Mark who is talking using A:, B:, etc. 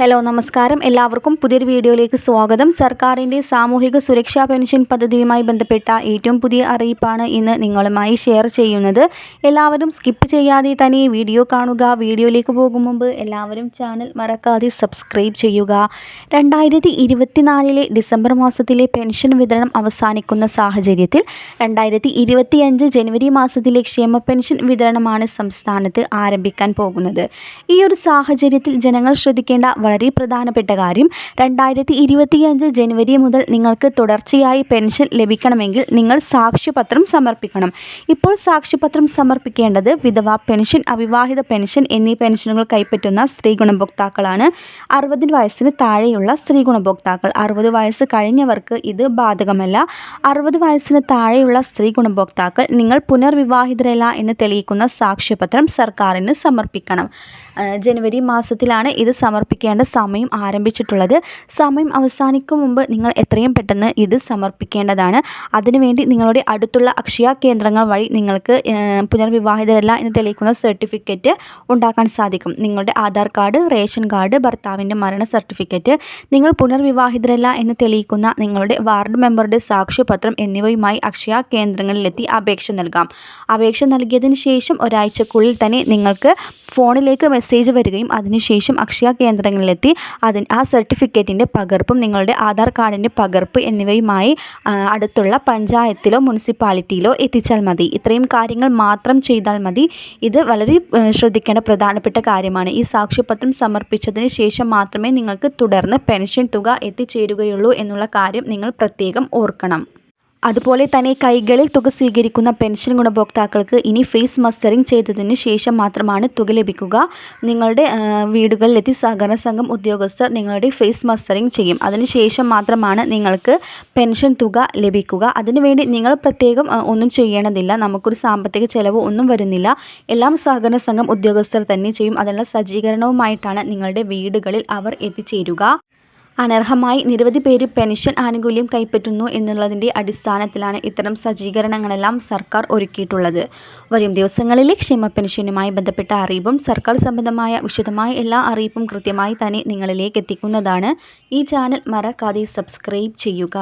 A: Hello നമസ്കാരം. എല്ലാവർക്കും പുതിയൊരു വീഡിയോയിലേക്ക് സ്വാഗതം. സർക്കാരിന്റെ സാമൂഹിക സുരക്ഷാ പെൻഷൻ പദ്ധതിയുമായി ബന്ധപ്പെട്ട ഏറ്റവും പുതിയ അറിയിപ്പാണ് ഇന്ന് നിങ്ങളുമായി ഷെയർ ചെയ്യുന്നത്. എല്ലാവരും സ്കിപ്പ് ചെയ്യാതെ തന്നെ വീഡിയോ കാണുക. വീഡിയോയിലേക്ക് പോകും മുമ്പ് എല്ലാവരും ചാനൽ മറക്കാതെ സബ്സ്ക്രൈബ് ചെയ്യുക. രണ്ടായിരത്തി ഇരുപത്തിനാലിലെ ഡിസംബർ മാസത്തിലെ പെൻഷൻ വിതരണം അവസാനിക്കുന്ന സാഹചര്യത്തിൽ രണ്ടായിരത്തി ഇരുപത്തിയഞ്ച് ജനുവരി മാസത്തിലെ ക്ഷേമ പെൻഷൻ വിതരണമാണ് സംസ്ഥാനത്ത് ആരംഭിക്കാൻ പോകുന്നത്. ഈ ഒരു സാഹചര്യത്തിൽ ജനങ്ങൾ ശ്രദ്ധിക്കേണ്ട വളരെ പ്രധാനപ്പെട്ട കാര്യം. രണ്ടായിരത്തി ഇരുപത്തിയഞ്ച് ജനുവരി മുതൽ നിങ്ങൾക്ക് തുടർച്ചയായി പെൻഷൻ ലഭിക്കണമെങ്കിൽ നിങ്ങൾ സാക്ഷ്യപത്രം സമർപ്പിക്കണം. ഇപ്പോൾ സാക്ഷ്യപത്രം സമർപ്പിക്കേണ്ടത് വിധവ പെൻഷൻ അവിവാഹിത പെൻഷൻ എന്നീ പെൻഷനുകൾ കൈപ്പറ്റുന്ന സ്ത്രീ ഗുണഭോക്താക്കളാണ്. അറുപതിന് വയസ്സിന് താഴെയുള്ള സ്ത്രീ ഗുണഭോക്താക്കൾ. അറുപത് വയസ്സ് കഴിഞ്ഞവർക്ക് ഇത് ബാധകമല്ല. അറുപത് വയസ്സിന് താഴെയുള്ള സ്ത്രീ ഗുണഭോക്താക്കൾ നിങ്ങൾ പുനർവിവാഹിതരല്ല എന്ന് തെളിയിക്കുന്ന സാക്ഷ്യപത്രം സർക്കാരിന് സമർപ്പിക്കണം. ജനുവരി മാസത്തിലാണ് ഇത് സമർപ്പിക്കേണ്ട സമയം ആരംഭിച്ചിട്ടുള്ളത്. സമയം അവസാനിക്കും മുമ്പ് നിങ്ങൾ എത്രയും പെട്ടെന്ന് ഇത് സമർപ്പിക്കേണ്ടതാണ്. അതിനുവേണ്ടി നിങ്ങളുടെ അടുത്തുള്ള അക്ഷയ കേന്ദ്രങ്ങൾ വഴി നിങ്ങൾക്ക് പുനർവിവാഹിതരല്ല എന്ന് തെളിയിക്കുന്ന സർട്ടിഫിക്കറ്റ് ഉണ്ടാക്കാൻ സാധിക്കും. നിങ്ങളുടെ ആധാർ കാർഡ് റേഷൻ കാർഡ് ഭർത്താവിന്റെ മരണ സർട്ടിഫിക്കറ്റ് നിങ്ങൾ പുനർവിവാഹിതരല്ല എന്ന് തെളിയിക്കുന്ന നിങ്ങളുടെ വാർഡ് മെമ്പറുടെ സാക്ഷ്യപത്രം എന്നിവയുമായി അക്ഷയ കേന്ദ്രങ്ങളിലെത്തി അപേക്ഷ നൽകാം. അപേക്ഷ നൽകിയതിന് ശേഷം ഒരാഴ്ചക്കുള്ളിൽ തന്നെ നിങ്ങൾക്ക് ഫോണിലേക്ക് മെസ്സേജ് വരികയും അതിനുശേഷം അക്ഷയ കേന്ദ്രങ്ങളിലെത്തി അതിന് ആ സർട്ടിഫിക്കറ്റിന്റെ പകർപ്പും നിങ്ങളുടെ ആധാർ കാർഡിന്റെ പകർപ്പ് എന്നിവയുമായി അടുത്തുള്ള പഞ്ചായത്തിലോ മുനിസിപ്പാലിറ്റിയിലോ എത്തിച്ചാൽ മതി. ഇത്രയും കാര്യങ്ങൾ മാത്രം ചെയ്താൽ മതി. ഇത് വളരെ ശ്രദ്ധിക്കേണ്ട പ്രധാനപ്പെട്ട കാര്യമാണ്. ഈ സാക്ഷ്യപത്രം സമർപ്പിച്ചതിന് ശേഷം മാത്രമേ നിങ്ങൾക്ക് തുടർന്ന് പെൻഷൻ തുക എത്തിച്ചേരുകയുള്ളൂ എന്നുള്ള കാര്യം നിങ്ങൾ പ്രത്യേകം ഓർക്കണം. അതുപോലെ തന്നെ കൈകളിൽ തുക സ്വീകരിക്കുന്ന പെൻഷൻ ഗുണഭോക്താക്കൾക്ക് ഇനി ഫേസ് മസ്റ്ററിംഗ് ചെയ്തതിന് ശേഷം മാത്രമാണ് തുക ലഭിക്കുക. നിങ്ങളുടെ വീടുകളിലെത്തി സഹകരണ സംഘം ഉദ്യോഗസ്ഥർ നിങ്ങളുടെ ഫേസ് മസ്റ്ററിംഗ് ചെയ്യും. അതിനുശേഷം മാത്രമാണ് നിങ്ങൾക്ക് പെൻഷൻ തുക ലഭിക്കുക. അതിനുവേണ്ടി നിങ്ങൾ പ്രത്യേകം ഒന്നും ചെയ്യേണ്ടതില്ല. നമുക്കൊരു സാമ്പത്തിക ചെലവ് ഒന്നും വരുന്നില്ല. എല്ലാം സഹകരണ സംഘം ഉദ്യോഗസ്ഥർ തന്നെ ചെയ്യും. അതിനുള്ള സജ്ജീകരണവുമായിട്ടാണ് നിങ്ങളുടെ വീടുകളിൽ അവർ എത്തിച്ചേരുക. അനർഹമായി നിരവധി പേര് പെൻഷൻ ആനുകൂല്യം കൈപ്പറ്റുന്നു എന്നുള്ളതിന്റെ അടിസ്ഥാനത്തിലാണ് ഇത്തരം സജ്ജീകരണങ്ങളെല്ലാം സർക്കാർ ഒരുക്കിയിട്ടുള്ളത്. വരും ദിവസങ്ങളിലെ ക്ഷേമ പെൻഷനുമായി ബന്ധപ്പെട്ട അറിയിപ്പും സർക്കാർ സംബന്ധമായ വിശദമായ എല്ലാ അറിയിപ്പും കൃത്യമായി തന്നെ നിങ്ങളിലേക്ക് എത്തിക്കുന്നതാണ്. ഈ ചാനൽ മറക്കാതെ സബ്സ്ക്രൈബ് ചെയ്യുക.